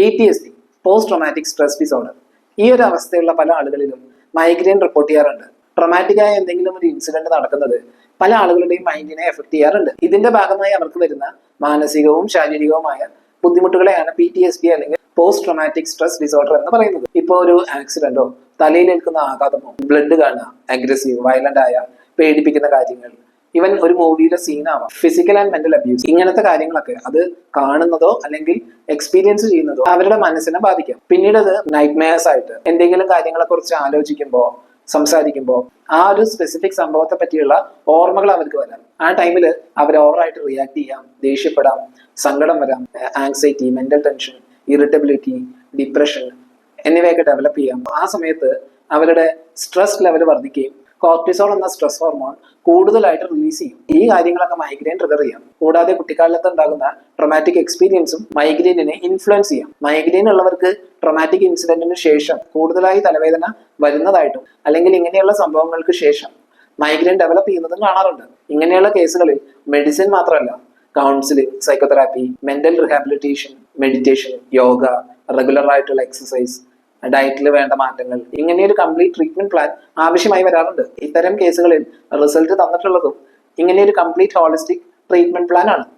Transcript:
P T S D post traumatic stress disorder ഈ ഒരു അവസ്ഥയുള്ള പല ആളുകളിലും മൈഗ്രെയിൻ റിപ്പോർട്ട് ചെയ്യാറുണ്ട്. ട്രൊമാറ്റിക്കായ എന്തെങ്കിലും ഒരു ഇൻസിഡന്റ് നടക്കുന്നത് പല ആളുകളുടെയും മൈൻഡിനെ എഫക്ട് ചെയ്യാറുണ്ട്. ഇതിന്റെ ഭാഗമായി അവർക്ക് വരുന്ന മാനസികവും ശാരീരികവുമായ ബുദ്ധിമുട്ടുകളെയാണ് പി ടി എസ് ഡി അല്ലെങ്കിൽ പോസ്റ്റ് ട്രോമാറ്റിക് സ്ട്രെസ് ഡിസോർഡർ എന്ന് പറയുന്നത്. ഇപ്പോൾ ഒരു ആക്സിഡന്റോ തലയിലേൽക്കുന്ന ആഘാതമോ ബ്ലഡ് കാണുക അഗ്രസീവ് വയലന്റ് ആയ പേടിപ്പിക്കുന്ന കാര്യങ്ങൾ ഇവൻ ഒരു മൂവിയിലെ സീനാവാം. ഫിസിക്കൽ ആൻഡ് മെന്റൽ അബ്യൂസ് ഇങ്ങനത്തെ കാര്യങ്ങളൊക്കെ. അത് കാണുന്നതോ അല്ലെങ്കിൽ എക്സ്പീരിയൻസ് ചെയ്യുന്നതോ അവരുടെ മനസ്സിനെ ബാധിക്കാം. പിന്നീട് അത് നൈറ്റ് ആയിട്ട് എന്തെങ്കിലും കാര്യങ്ങളെ കുറിച്ച് ആലോചിക്കുമ്പോൾ സംസാരിക്കുമ്പോൾ ആ ഒരു സ്പെസിഫിക് സംഭവത്തെ പറ്റിയുള്ള ഓർമ്മകൾ അവർക്ക് വരാം. ആ ടൈമിൽ അവർ ഓവറായിട്ട് റിയാക്ട് ചെയ്യാം ദേഷ്യപ്പെടാം സങ്കടം വരാം anxiety mental tension irritability depression എന്നിവയൊക്കെ ഡെവലപ്പ് ചെയ്യാം. ആ സമയത്ത് അവരുടെ സ്ട്രെസ് ലെവൽ വർദ്ധിക്കുകയും കോർട്ടിസോൾ എന്ന സ്ട്രെസ് ഹോർമോൺ കൂടുതലായിട്ട് റിലീസ് ചെയ്യും. ഈ കാര്യങ്ങളൊക്കെ മൈഗ്രെയിൻ ട്രിഗർ ചെയ്യാം. കൂടാതെ കുട്ടിക്കാലത്ത് ഉണ്ടാകുന്ന ട്രൊമാറ്റിക് എക്സ്പീരിയൻസും മൈഗ്രെയിനിനെ ഇൻഫ്ലുവൻസ് ചെയ്യാം. മൈഗ്രെയിൻ ഉള്ളവർക്ക് ട്രൊമാറ്റിക് ഇൻസിഡന്റിന് ശേഷം കൂടുതലായി തലവേദന വരുന്നതായിട്ടും അല്ലെങ്കിൽ ഇങ്ങനെയുള്ള സംഭവങ്ങൾക്ക് ശേഷം മൈഗ്രെയിൻ ഡെവലപ്പ് ചെയ്യുന്നതും കാണാറുണ്ട്. ഇങ്ങനെയുള്ള കേസുകളിൽ മെഡിസിൻ മാത്രമല്ല counselling psychotherapy mental rehabilitation meditation yoga regular ആയിട്ടുള്ള എക്സസൈസ് ഡയറ്റിൽ വേണ്ട മാറ്റങ്ങൾ. ഇങ്ങനെ ഒരു കംപ്ലീറ്റ് ട്രീറ്റ്മെന്റ് പ്ലാൻ ആവശ്യമായി വരാറുണ്ട്. ഇത്തരം കേസുകളിൽ റിസൾട്ട് തന്നിട്ടുള്ളതും ഇങ്ങനെ ഒരു കംപ്ലീറ്റ് ഹോളിസ്റ്റിക് ട്രീറ്റ്മെന്റ് പ്ലാൻ ആണ്.